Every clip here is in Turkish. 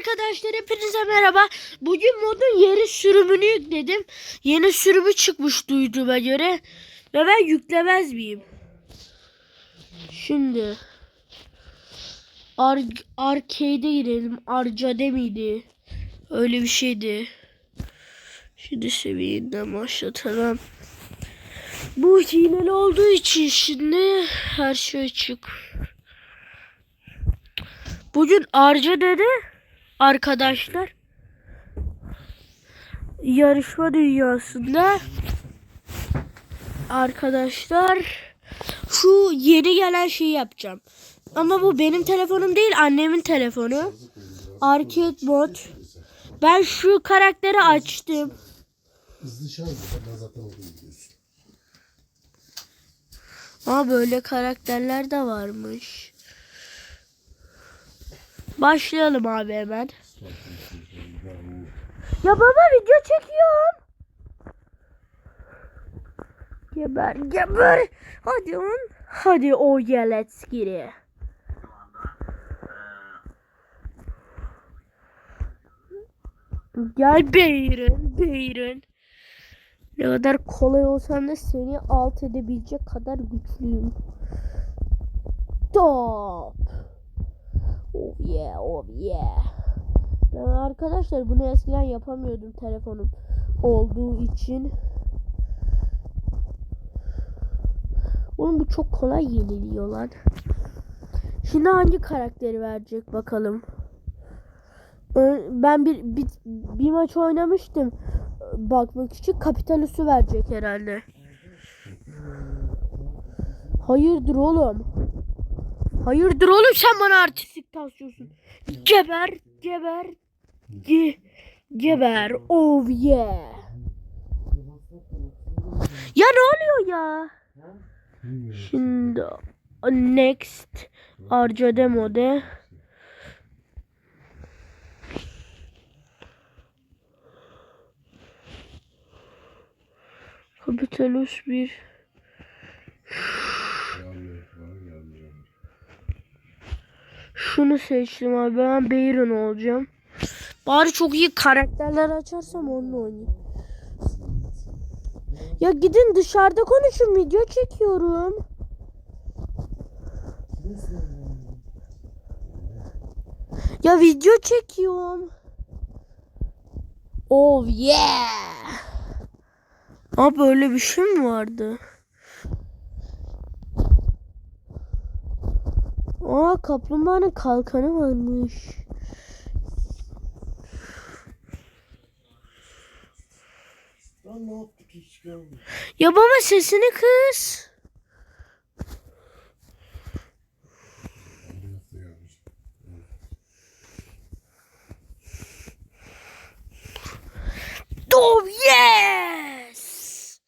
arkadaşlar hepinize merhaba. Bugün modun yeni sürümünü yükledim. Yeni sürümü çıkmış duyduğuma göre. Ve ben yüklemez miyim? Şimdi Ar arcade'e girelim. Arcade miydi? Öyle bir şeydi. Şimdi seviyeden başlatalım. Bu hileli olduğu için şimdi her şey açık. Bugün Arcade'de arkadaşlar yarışma dünyasında arkadaşlar şu yeni gelen şeyi yapacağım. Ama bu benim telefonum değil annemin telefonu. Arcade mod. Ben şu karakteri açtım. Hızlı şarj. Ama böyle karakterler de varmış. Başlayalım abi hemen. Ya baba video çekiyorum. Geber geber. Hadi on. Hadi oh yeah let's get it. Gel Beyrin, Beyrin. Ne kadar kolay olsam da seni alt edebilecek kadar güçlüyüm. Top. Oh yeah, oh yeah. Ben arkadaşlar bunu eskiden yapamıyordum telefonum olduğu için. Oğlum bu çok kolay yeniliyor lan. Şimdi hangi karakteri verecek bakalım. Ben bir, bir, bir maç oynamıştım. Bakmak için Kapitalus'u verecek herhalde. Hayırdır oğlum? Hayırdır oğlum sen bana artistik taslıyorsun. Geber, geber, ge, geber. Oh yeah. Ya ne oluyor ya? Şimdi next Arca demode. Kapitalus bir Şunu seçtim abi. Ben Bayron olacağım. Bari çok iyi karakterler açarsam onunla oynayayım. Ya gidin dışarıda konuşun. Video çekiyorum. Ya video çekiyorum. Oh yeah. Abi böyle bir şey mi vardı? Aa kaplumbağanın kalkanı varmış. Lan ne yaptık hiç gelmiyor. Ya baba sesini kız. Oh yes.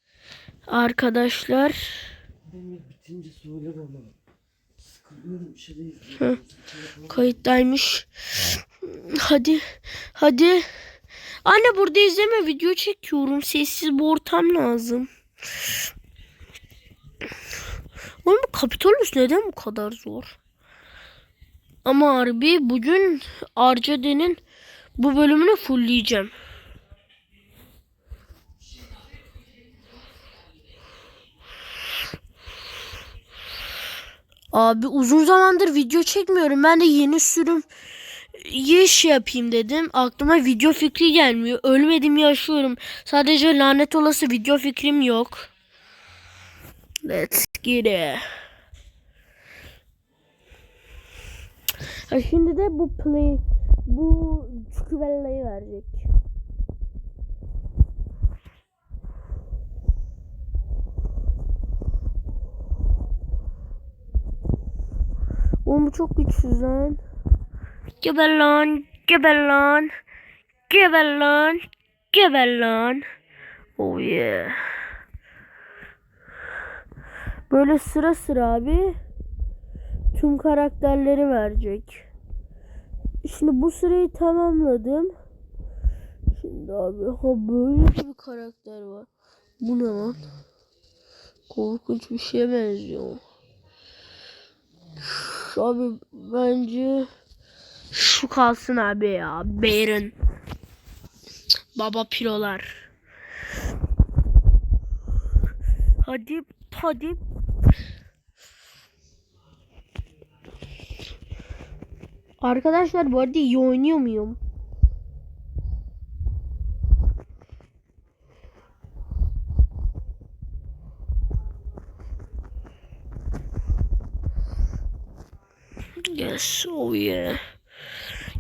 Arkadaşlar Demir bitince söyle bana. Sıkılıyorum bir şey değil. Hı. kayıttaymış. Hadi hadi. Anne burada izleme video çekiyorum. Sessiz bir ortam lazım. Oğlum bu Kapitolus neden bu kadar zor? Ama harbi bugün Arcade'nin bu bölümünü fullleyeceğim. Abi uzun zamandır video çekmiyorum. Ben de yeni sürüm iş yapayım dedim. Aklıma video fikri gelmiyor. Ölmedim yaşıyorum. Sadece lanet olası video fikrim yok. Let's get it. Şimdi de bu play bu Çukuvellayı verecek. Oğlum bu çok güçsüz lan. Geber lan, geber lan, geber lan, geber lan. Oh yeah. Böyle sıra sıra abi tüm karakterleri verecek. Şimdi bu sırayı tamamladım. Şimdi abi ha böyle bir karakter var. Bu ne lan? Korkunç bir şeye benziyor. Abi bence Şu kalsın abi ya. Baron. Baba pilolar. Hadi hadi. Arkadaşlar bu arada iyi oynuyor muyum? Yes, oh yeah.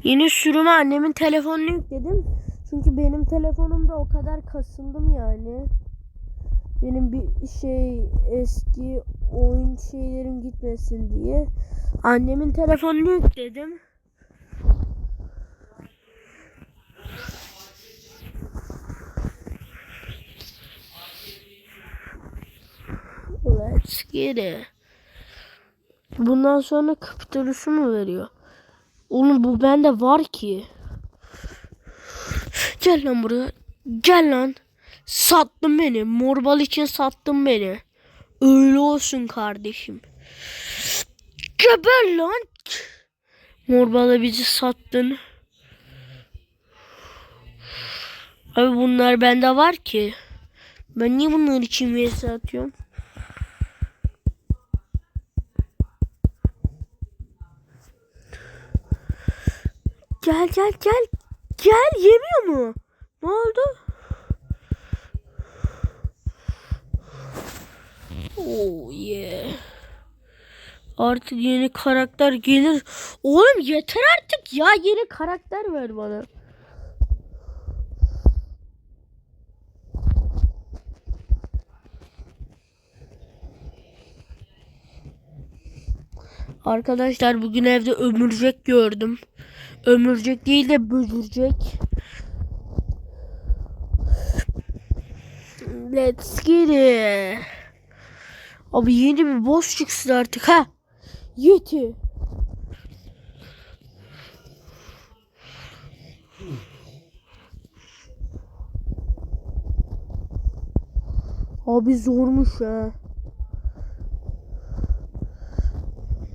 Yeni sürümü annemin telefonunu yükledim. Çünkü benim telefonumda o kadar kasıldım yani. Benim bir şey eski oyun şeylerim gitmesin diye. Annemin telefonunu yükledim. Let's get it. Bundan sonra kapitolüsü mü veriyor? Oğlum bu bende var ki. Gel lan buraya. Gel lan. Sattın beni. Morbal için sattın beni. Öyle olsun kardeşim. Geber lan. Morbal'a bizi sattın. Abi bunlar bende var ki. Ben niye bunlar için vs atıyorum? Gel gel gel. Gel yemiyor mu? Ne oldu? Oh yeah. Artık yeni karakter gelir. Oğlum yeter artık ya yeni karakter ver bana. Arkadaşlar bugün evde ömürcek gördüm. Ömürcek değil de böcürcek. Let's get it. Abi yeni bir boss çıksın artık ha. Yeti. Abi zormuş ha.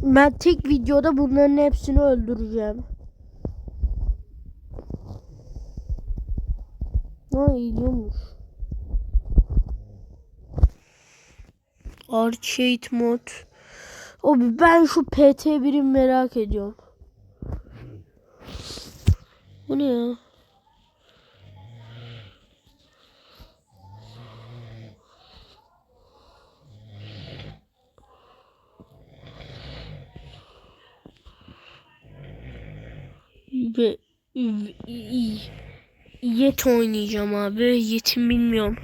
Ben tek videoda bunların hepsini öldüreceğim. Ha iyiymiş. Arcade mod. Abi ben şu PT1'i merak ediyorum. Bu ne ya? Yet oynayacağım abi. Yetim bilmiyorum.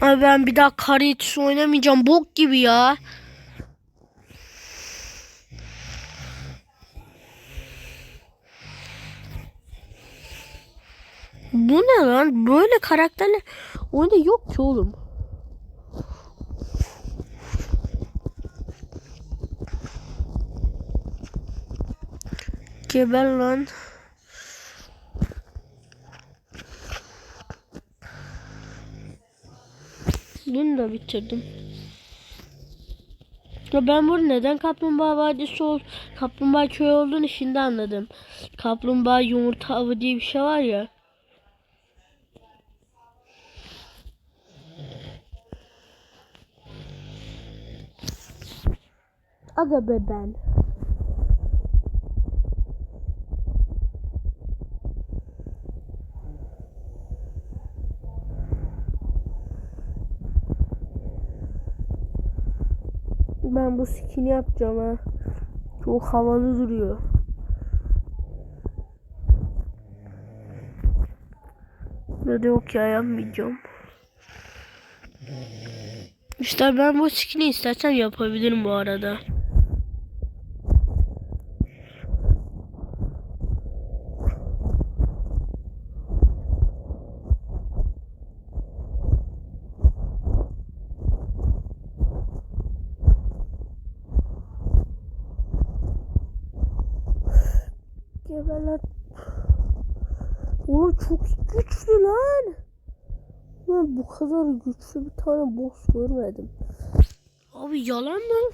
Abi ben bir daha Karitis oynamayacağım. Bok gibi ya. Bu ne lan? Böyle karakterler oyunda yok ki oğlum. Geber lan. Bunu da bitirdim. Ya ben bunu neden kaplumbağa vadisi ol, kaplumbağa köyü olduğunu şimdi anladım. Kaplumbağa yumurta avı diye bir şey var ya. Aga be ben. Ben bu skin'i yapacağım ha. Çok havalı duruyor. De yok ya yapmayacağım. İşte ben bu skin'i istersem yapabilirim bu arada. Geber lan. Oğlum çok güçlü lan. Ben bu kadar güçlü bir tane boss görmedim. Abi yalan mı?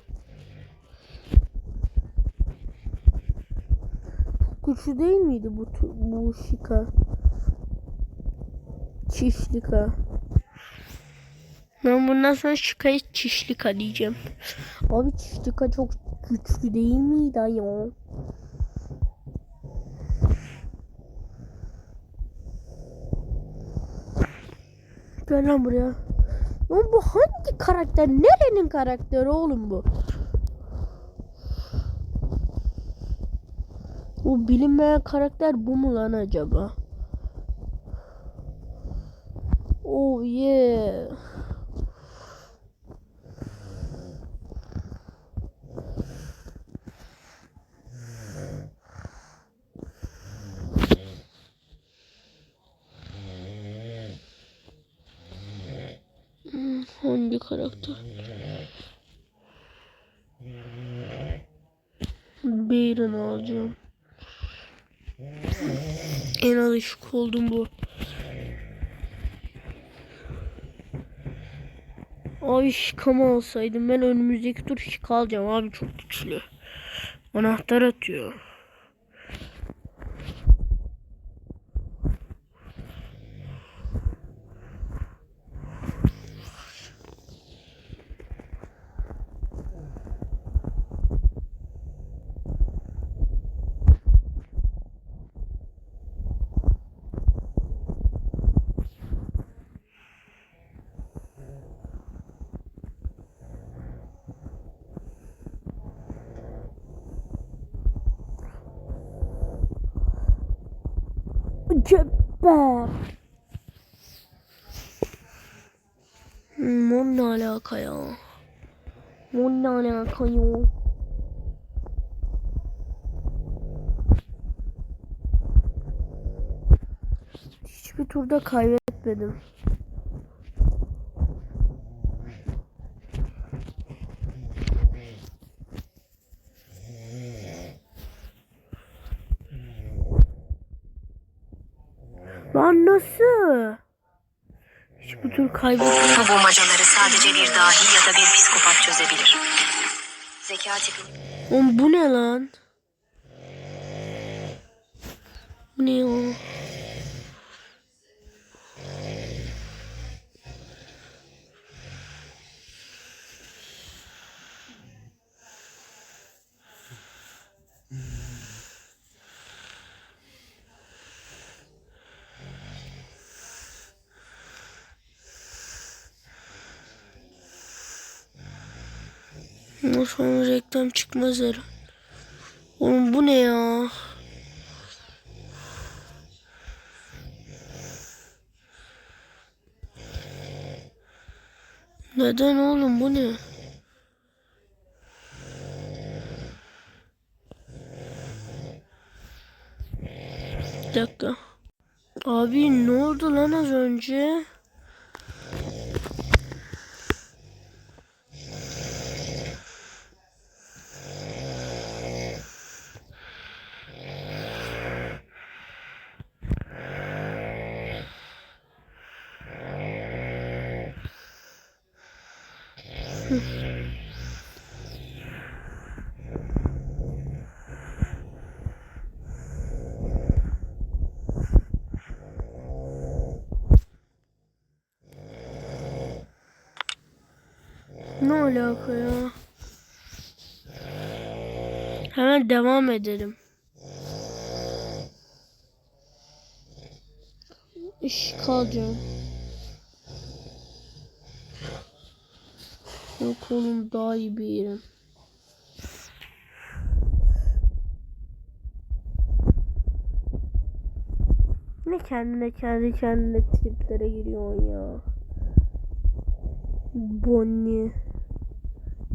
Güçlü değil miydi bu bu şika? Çişlika. Ben bundan sonra şikayet çişlika diyeceğim. Abi çişlika çok güçlü değil miydi ya? Gel lan buraya. Lan bu hangi karakter? Nerenin karakteri oğlum bu? Bu bilinmeyen karakter bu mu lan acaba? Oh yeah. Hmm, Hangi karakter? Baron alacağım. En alışık oldum bu. Ay şikama alsaydım ben önümüzdeki tur şika alacağım abi çok güçlü. Anahtar atıyor. Hmm, o ne alaka ya? O ne alaka ya? Hiçbir turda kaybetmedim. Lan nasıl? Hiçbir tur kaybetmedim. Bu bulmacaları sadece bir dahi ya da bir psikopat çözebilir. Zeka tipi Oğlum bu ne lan? Bu ne ya? Bundan sonra reklam çıkmaz herhalde. Oğlum bu ne ya? Neden oğlum bu ne? Bir dakika. Abi ne oldu lan az önce? Ne alaka ya? Hemen devam edelim. İş kalacağım. Yok oğlum daha iyi bir yerim. Ne kendine kendi kendine triplere giriyorsun ya. Bonnie.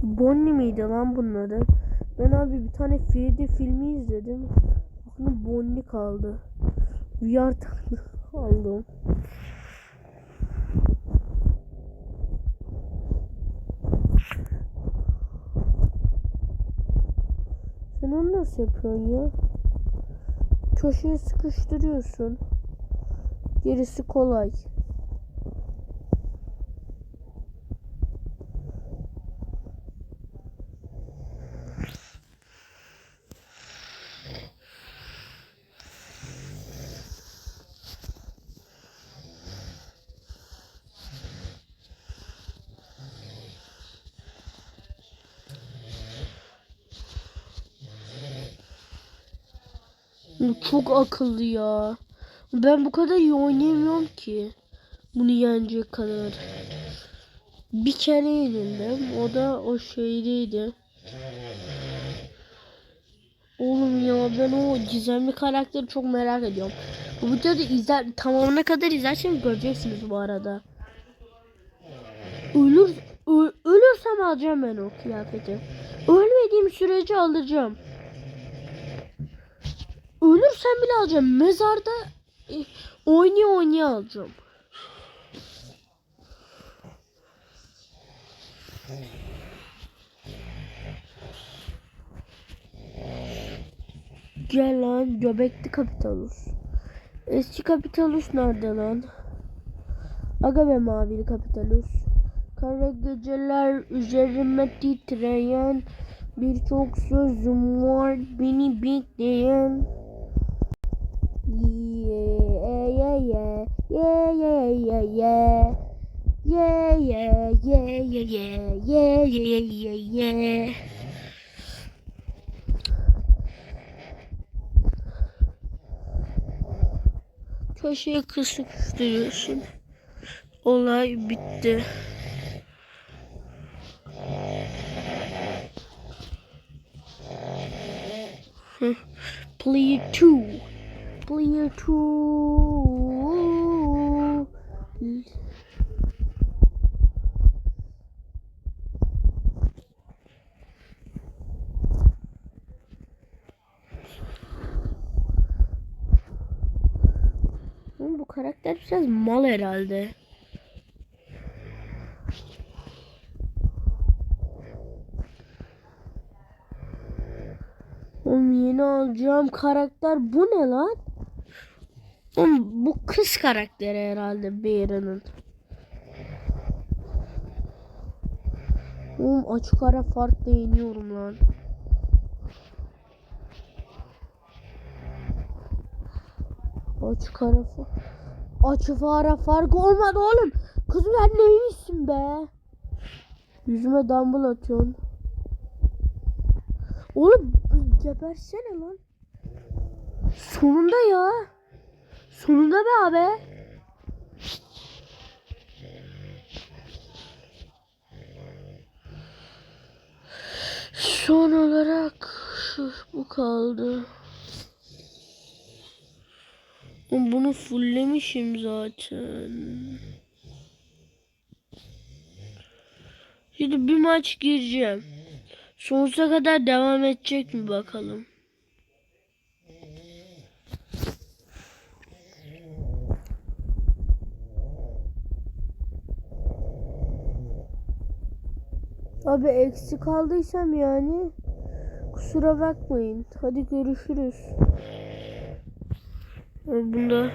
Bonnie miydi lan bunun adı? Ben abi bir tane Freddy filmi izledim. Aklım Bonnie kaldı. VR taktı aldım. Sen onu nasıl yapıyorsun ya? köşeye sıkıştırıyorsun. Gerisi kolay. Çok akıllı ya. Ben bu kadar iyi oynayamıyorum ki. Bunu yenecek kadar. Bir kere yenildim. O da o şeydeydi. Oğlum ya ben o gizemli karakteri çok merak ediyorum. Bu videoda izler, tamamına kadar izlerseniz göreceksiniz bu arada. Ölür, ö- ölürsem alacağım ben o kıyafeti. Ölmediğim sürece alacağım. Ölürsem bile alacağım. Mezarda e, oynaya oynaya alacağım. Gel lan göbekli kapitalus. Eski kapitalus nerede lan? Aga be mavili kapitalus. Kara geceler üzerime titreyen birçok sözüm var beni bekleyen. Yeah, yeah, yeah, yeah, yeah. Yeah, yeah, yeah, yeah, yeah, yeah, yeah, yeah, yeah. Köşeye kısıktırıyorsun. Olay bitti. Player 2. Player 2. Oğlum bu karakter biraz mal herhalde. Oğlum yeni alacağım karakter bu ne lan? Oğlum bu kız karakteri herhalde Bear'ın. Oğlum açık ara farkla yeniyorum lan. Açık ara. Açık ara fark olmadı oğlum. Kız ben neymişsin be? Yüzüme dumbbell atıyorsun. Oğlum gebersene lan. Sonunda ya. Sonunda be abi. Son olarak şu bu kaldı. Bunu fulllemişim zaten. Şimdi bir maç gireceğim. Sonsuza kadar devam edecek mi bakalım. Abi eksik kaldıysam yani kusura bakmayın. Hadi görüşürüz. Bunda